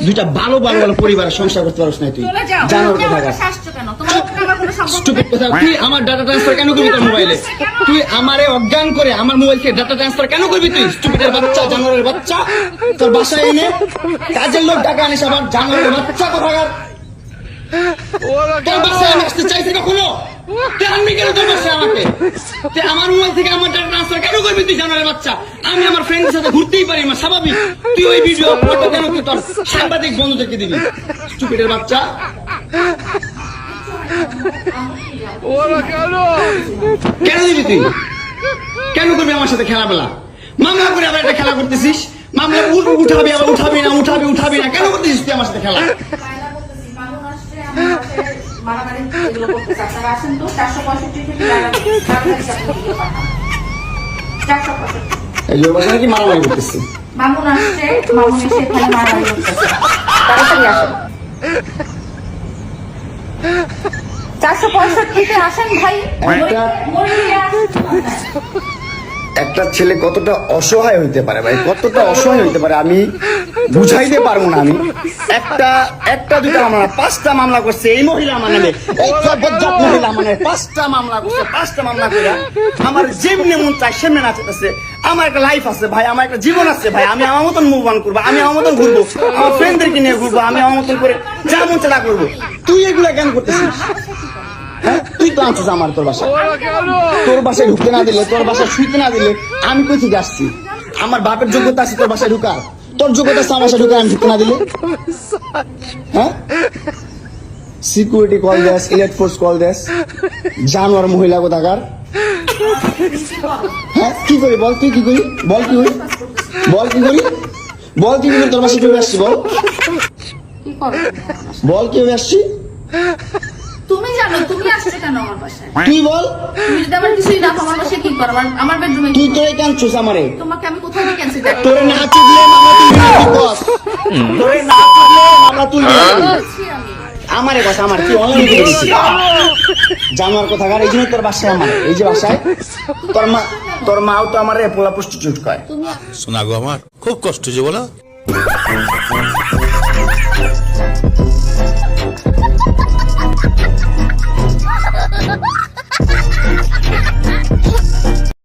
দুইটা ভালো ভালো ভালো পরিবার সংসার করতে পারছ না তুই। জানোর আমার কথা আমার স্টুপিড কথা। তুই আমার ডাটা ট্রান্সফার কেন করবি তোর মোবাইলে তুই আমারে অজ্ঞান করে আমার মোবাইল থেকে ডাটা ট্রান্সফার কেন করবি তুই? স্টুপিডের বাচ্চা জানোয়ারের বাচ্চা। তোর বাসায় এনে কাজের লোক ডাকা আনিস আবার জানোয়ারের বাচ্চা কোথাকার? তোর বাসায় আমি আসতে চাইছি তুই আনবি কেন? তোর বাসায় আমাকে। তুই আমার মোবাইল থেকে আমার ডাটা ট্রান্সফার কেন করবি তুই জানোয়ারের বাচ্চা? আমি আমার ফ্রেন্ডের সাথে ঘুরতেই পারি আমার স্বাভাবিক। তুই ওই ভিডিও ফটো কেন তুই তোর সাংবাদিক বন্ধুদেরকে দিবি। বাচ্চা। কেন? দিবি তুই? কেন করবি আমার সাথে খেলাবেলা মামলা করে আবার একটা খেলা করতেছিস? মামলা উঠাবি আবার উঠাবি না উঠাবি উঠাবি না। কেন করতেছিস তুই আমার সাথে খেলা পায়রা বলতেছি, মামুন আসছে, আমার বাসায় মারামারি এগুলো করতেছে। আপনারা আসেন তো, 465 থেকে তাড়াতাড়ি- তাড়াতাড়ি আপনি ভিডিও পাঠান। 465 এই জন্য নাকি মারামারি করতেছি মামুন আসছে, মামুন এসে এখানে মারামারি করতেছে। তাড়াতাড়ি আসেন। 465 তে আসেন ভাই একটা- মরে আসেন। একটা ছেলে কতটা অসহায় হইতে পারে ভাই? কতটা অসহায় হইতে পারে আমি বুঝাইতে পারব না আমি। একটা একটা দুটা মামলা, পাঁচটা মামলা করছে এই মহিলা আমার মহিলা নামে পাঁচটা মামলা করছে, পাঁচটা মামলা করে আমার যেমনি মন চায় সেমনি নাচতেছে আমার একটা লাইফ আছে ভাই, আমার একটা জীবন আছে ভাই, আমি আমার মতন মুভ অন করব, আমি আমার মতন ঘুরবো, আমার ফ্রেন্ডদেরকে নিয়ে ঘুরবো, আমি আমার মতন করে যা মন তা করব। তুই এগুলা কেন করতেছিস? তুই তো আনছিস আমার তোর বাসায়। তোর বাসায় ঢুকতে না দিলে তোর বাসায় শুইতে না দিলে আমি কই থেকে আসছি? আমার বাপের যোগ্যতা আছে তোর বাসায় ঢুকার। তোর যোগ্যতা আছে আমার বাসায় ঢুকার আমি ঢুকতে না দিলে? হ্যাঁ? সিকিউরিটি কল দেস ইলেট ফোর্স কল দেস। জানোয়ার মহিলা কোথাকার? হ্যাঁ? কি করি? বল তুই কি করি? বল কি করি? বল কি করি? বল কি করি? তোর বাসায় চলে আসছি বল? বল কি আসছি? তুমি আসছো কেন আমার বাসায়? তুই বল। তুমি যদি আমার কিছুই না আমার বাসায় কি করো? আমার আমার বেডরুমে তুই তোরে কাঁদছিস আমারে? তোমাকে আমি কোথাও থেকে ক্যান্সেল তোরে না চুদলে মামলা তুই বস তোরে না চুদলে মামলা তুই। আমারে কথা আমার কি অনলাইন করে জানোয়ার কোথাকার এই জন্য তোর বাসায় আমার এই যে বাসায় তোর মা তোর মাও তো আমার পোলা প্রস্টিটিউট কয়। তুমি শোনা গো আমার খুব কষ্ট যে বলো।